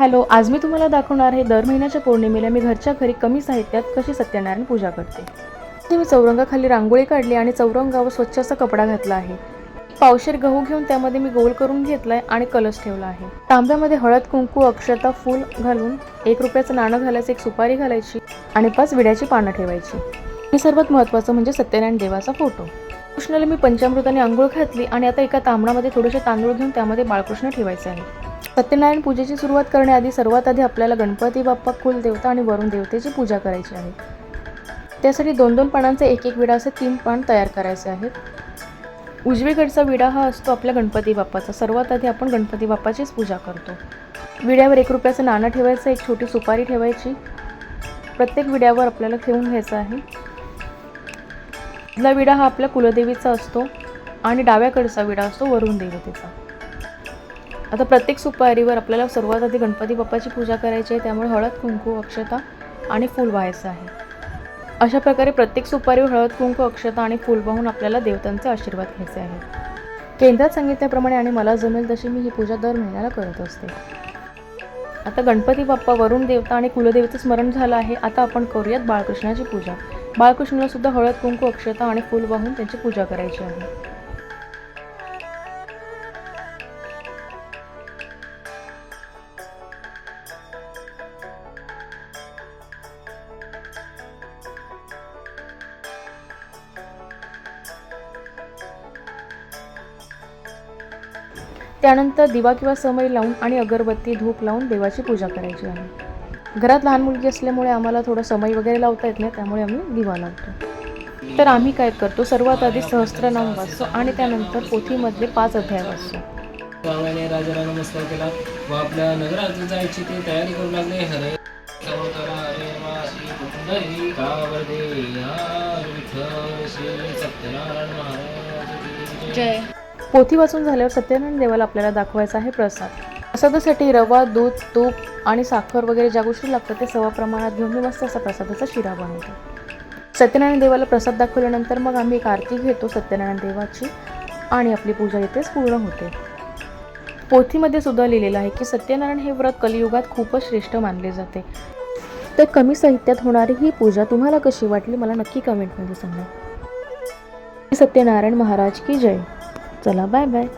Hello आज मी तुम्हाला दाखवणार आहे दर महिन्याच्या पौर्णिमेला मी घरच्या घरी कमी साहित्यात कशी सत्यनारायण पूजा करते. इथे मी चौरंगाखाली रांगोळी काढली आणि चौरंगावर स्वच्छ असा कपडा घातला आहे. पावशेर गहू घेऊन त्यामध्ये मी गोल करून घेतलाय आणि कलश ठेवला आहे. तांब्यामध्ये हळद कुंकू अक्षता फूल घालून एक रुपयाचं नाणं घालायचं एक सुपारी घालायची आणि पाच विड्याची पानं ठेवायची. आणि सर्वात महत्त्वाचं म्हणजे सत्यनारायण देवाचा फोटो. कृष्णाला मी पंचामृताने आंघोळ घातली आणि आता एका तांबडामध्ये थोडेसे तांदूळ घेऊन त्यामध्ये बाळकृष्ण ठेवायचे आहे. सत्यनारायण पूजेची सुरुवात करण्याआधी सर्वात आधी आपल्याला गणपती बाप्पा कुलदेवता आणि वरुण देवतेची पूजा करायची आहे. त्यासाठी दोन दोन पानांचे एक एक विडा असे तीन पान तयार करायचे आहेत. उजवीकडचा विडा हा असतो आपल्या गणपती बाप्पाचा. सर्वात आधी आपण गणपती बाप्पाचीच पूजा करतो. विड्यावर एक रुपयाचं नाणं ठेवायचं एक छोटी सुपारी ठेवायची. प्रत्येक विड्यावर आपल्याला ठेवून घ्यायचं आहे. मधला विडा हा आपल्या कुलदेवीचा असतो आणि डाव्याकडचा विडा असतो वरुण देवतेचा. आता प्रत्येक सुपारीवर आपल्याला सर्वात आधी गणपती बाप्पाची पूजा करायची आहे त्यामुळे हळद कुंकू अक्षता आणि फूल व्हायचं आहे. अशा प्रकारे प्रत्येक सुपारीवर हळद कुंकू अक्षता आणि फूल वाहून आपल्याला देवतांचे आशीर्वाद घ्यायचे आहे केंद्रात सांगितल्याप्रमाणे आणि मला जमेल तशी मी ही पूजा दर महिन्याला करत असते. आता गणपती बाप्पा वरुण देवता आणि कुलदेवीचं स्मरण झालं आहे आता आपण करूयात बाळकृष्णाची पूजा. बाळकृष्णाला सुद्धा हळद कुंकू अक्षता आणि फूल वाहून त्यांची पूजा करायची आहे. त्यानंतर दिवा किंवा समई लावून आणि अगरबत्ती धूप लावून देवाची पूजा करायची आहे. घरात लहान मुलगी असल्यामुळे आम्हाला थोडं समई वगैरे लावता येत नाही त्यामुळे आम्ही दिवा लावतो. तर आम्ही काय करतो सर्वात आधी सहस्त्रनाम वाचतो आणि त्यानंतर पोथीमधले पाच अध्याय वाचतो. रामाने राजाला नमस्कार केला. व आपल्या नगरात जायची ते तयारी करू लागले. हरे जय. पोथी वाचून झाल्यावर सत्यनारायण देवाला आपल्याला दाखवायचा आहे प्रसाद. प्रसादासाठी रवा दूध तूप आणि साखर वगैरे ज्या गोष्टी लागतात ते सवा प्रमाणात घेऊन मी मस्त असा प्रसादाचा शिरा बनवतो. सत्यनारायण देवाला प्रसाद दाखवल्यानंतर मग आम्ही एक आरती घेतो सत्यनारायण देवाची आणि आपली पूजा इथेच पूर्ण होते. पोथीमध्ये सुद्धा लिहिलेलं आहे की सत्यनारायण हे व्रत कलियुगात खूपच श्रेष्ठ मानले जाते. तर कमी साहित्यात होणारी ही पूजा तुम्हाला कशी वाटली? मला नक्की कमेंटमध्ये सांगा. सत्यनारायण महाराज की जय. चला बाय बाय.